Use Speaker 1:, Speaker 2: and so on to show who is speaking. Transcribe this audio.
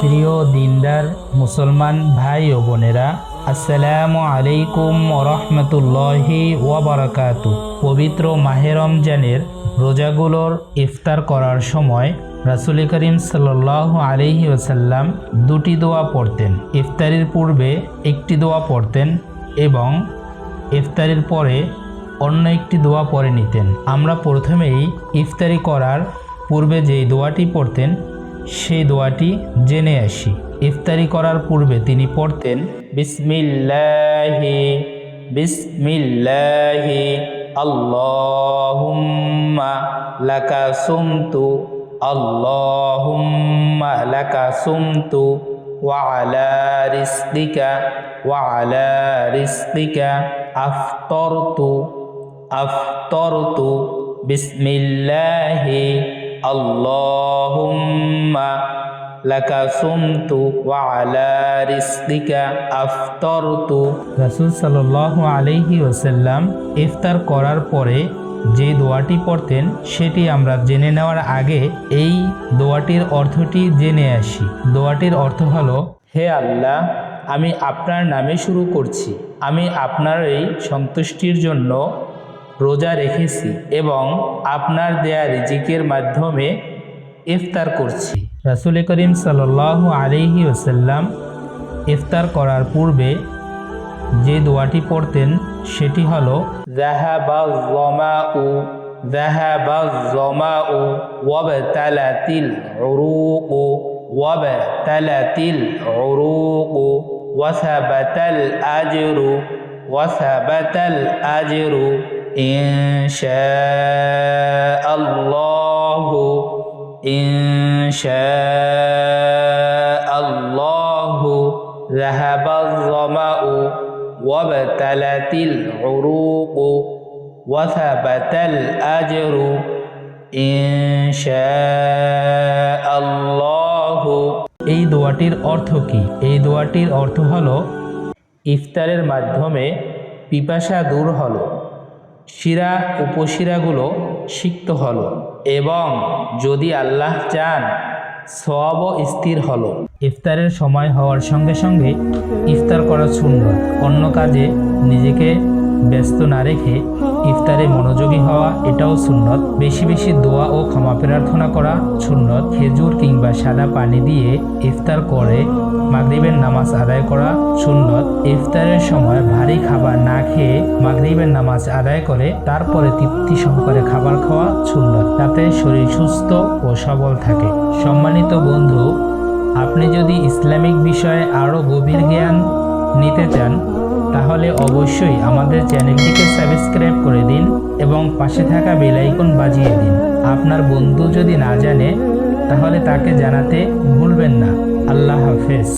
Speaker 1: প্রিয় দিনদার মুসলমান ভাই ও বোনেরা, আসসালামু আলাইকুম রহমতুল্লাহি ওয়াবারাকাতু পবিত্র মাহে রমজানের রোজাগুলোর ইফতার করার সময় রাসুল করিম সাল্লাহ আলহি ওসাল্লাম দুটি দোয়া পড়তেন। ইফতারির পূর্বে একটি দোয়া পড়তেন এবং ইফতারির পরে অন্য একটি দোয়া পরে নিতেন। আমরা প্রথমেই ইফতারি করার পূর্বে যেই দোয়াটি পড়তেন সেই দোয়াটি জেনে আসি ইফতারি করার পূর্বে তিনি পড়তেন বিসমিল্লাহি বিসমিল্লাহি আল্লাহুম্মা লাকা সুমতু আল্লাহুম্মা লাকা সুমতু وعلى رزقك وعلى رزقك أفطرت أفطرت بسم الله اللهم لك সুমতু وعلى رزقك افطرت আফতারতু صلى الله আলাইহি وسلم ইফতার করার পরে যে দোয়াটি পড়তেন, সেটি আমরা জেনে নেওয়ার আগে এই দোয়াটির অর্থটি জেনে আসি। দোয়াটির অর্থ হলো, হে আল্লাহ, আমি আপনার নামে শুরু করছি। আমি আপনার এই সন্তুষ্টির জন্য রোজা রেখেছি এবং আপনার দেয়া রিজিকের মাধ্যমে ইফতার করছি। রাসুল করিম সাল আলিহি ওসাল্লাম ইফতার করার পূর্বে যে দোয়াটি পড়তেন সেটি হলো জাহাবা জমাউ জাহাবা জমাউ ওয়াবতালাতিল উরুকু ওয়াবতালাতিল উরুকু, ওয়াসাবাতাল আজরু ওয়াসাবাতাল আজরু। ইনশাআল্লাহু ইনশাআল্লাহু জাহাবা জমাউ وابتلت العروق وثبت الأجر إن شاء الله এই দোয়াটির অর্থ কি এই দোয়াটির অর্থ হলো ইফতারের মাধ্যমে পিপাসা দূর হলো শিরা উপশিরাগুলো সিক্ত হলো এবং যদি আল্লাহ চান সব স্থির হলো। ইফতারের সময় হওয়ার সঙ্গে সঙ্গে ইফতার করা সুন্দর অন্য কাজে নিজেকে ব্যস্ত না রেখে ইফতারে মনোযোগী হওয়া এটাও সুন্নত। বেশি বেশি দোয়া ও ক্ষমা প্রার্থনা করা সুন্নত। খেজুর কিংবা সাদা পানি দিয়ে ইফতার করে মাগরিবের নামাজ আদায় করা সুন্নত। ইফতারের সময় ভারী খাবার না খেয়ে মাগরিবের নামাজ আদায় করে তারপরে তৃপ্তি সহকারে খাবার খাওয়া সুন্নত। তাতে শরীর সুস্থ ও সবল থাকে। সম্মানিত বন্ধু, আপনি যদি ইসলামিক বিষয়ে আরও গভীর জ্ঞান নিতে চান তাহলে অবশ্যই আমাদের চ্যানেলটিকে সাবস্ক্রাইব করে দিন এবং পাশে থাকা বেলাইকন বাজিয়ে দিন। আপনার বন্ধু যদি না জানে, তাহলে তাকে জানাতে ভুলবেন না। আল্লাহ হাফেজ।